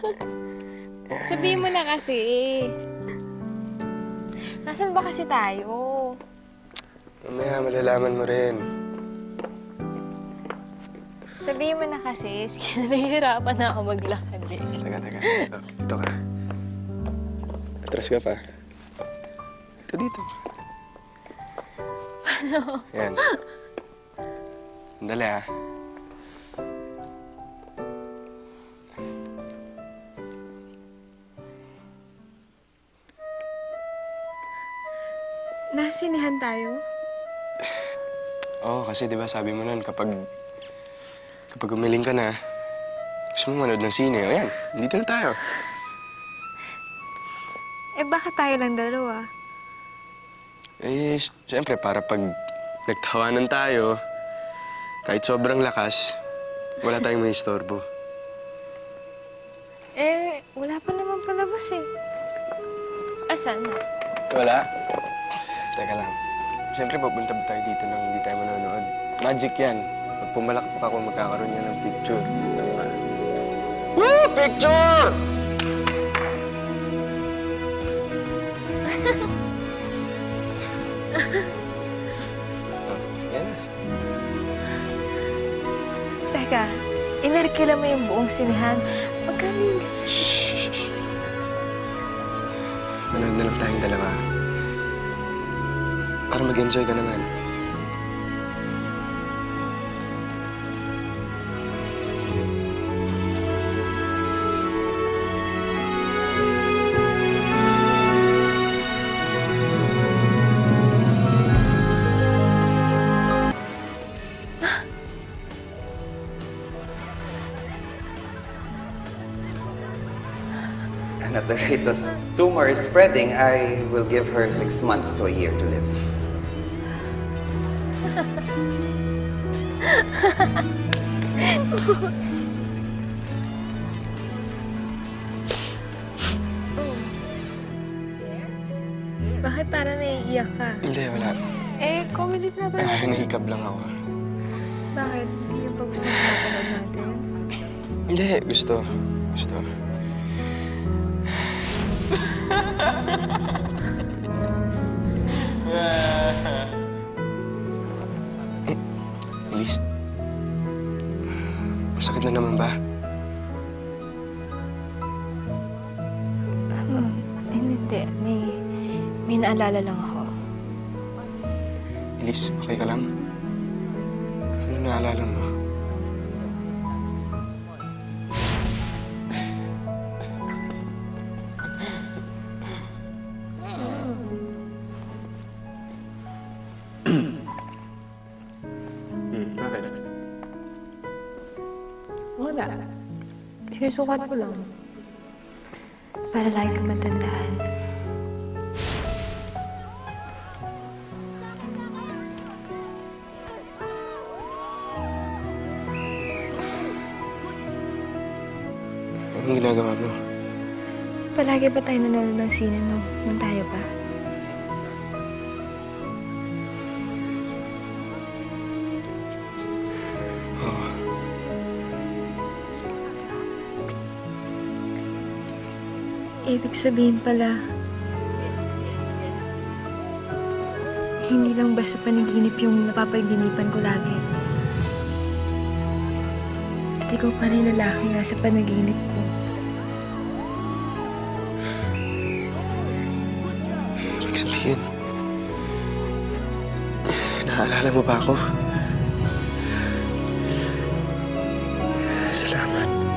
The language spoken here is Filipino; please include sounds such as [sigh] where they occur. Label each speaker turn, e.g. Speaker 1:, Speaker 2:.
Speaker 1: [laughs] Sabihin mo na kasi. Nasaan ba kasi tayo?
Speaker 2: Mamaya malalaman mo rin.
Speaker 1: Sabihin mo na kasi. Sige, [laughs] nahihirapan na ako maglakad eh.
Speaker 2: Teka, teka. Oh, dito ka. Atras ka pa. Ito dito. Yan. Sandali ah.
Speaker 1: Nasinihan tayo?
Speaker 2: Oo, kasi di ba sabi mo nun, kapag... Kapag umiling ka na, gusto mo manood ng sine, o yan, dito na tayo.
Speaker 1: Eh, bakit tayo lang dalawa?
Speaker 2: Eh, siyempre, para pag nagtawanan tayo, kahit sobrang lakas, wala tayong may istorbo.
Speaker 1: Eh, wala pa naman palabas eh. Asan na?
Speaker 2: Wala? Teka lang. Siyempre, pupunta ba tayo dito nang hindi tayo manonood? Magic yan. Pag pumalakpak ako, magkakaroon yan ng picture. Tama. Woo! Picture! oh, [laughs] yan na.
Speaker 1: Teka, inarkila mo yung buong sinihan. Magkano yung...
Speaker 2: Shh! Manood na lang tayong dalawa. Para mag-enjoy ka naman.
Speaker 3: And at the rate the tumor is spreading, I will give her six months to a year to live. [laughs]
Speaker 1: Bakit para naiiyak ka?
Speaker 2: Hindi, wala.
Speaker 1: Eh, comedy na ba?
Speaker 2: Ah, nahikab lang ako.
Speaker 1: Bakit? Yung pa gusto na napanood natin?
Speaker 2: Hindi, gusto. Gusto. Masakit na naman ba?
Speaker 1: Hmm, hindi. May, may naalala lang ako.
Speaker 2: Elise, okay ka lang? Ano naalala mo?
Speaker 1: Wala. Sinusukat ko lang. Para lagi kang matandaan.
Speaker 2: Anong ginagawa mo?
Speaker 1: Palagi ba tayo nanonood ng sine nung, nung tayo pa? Ibig sabihin pala, hindi lang basta panaginip yung napapagdinipan ko lagi. At ikaw pa rin lalaki nga sa panaginip ko.
Speaker 2: Ibig sabihin, naaalala mo ba ako? Salamat.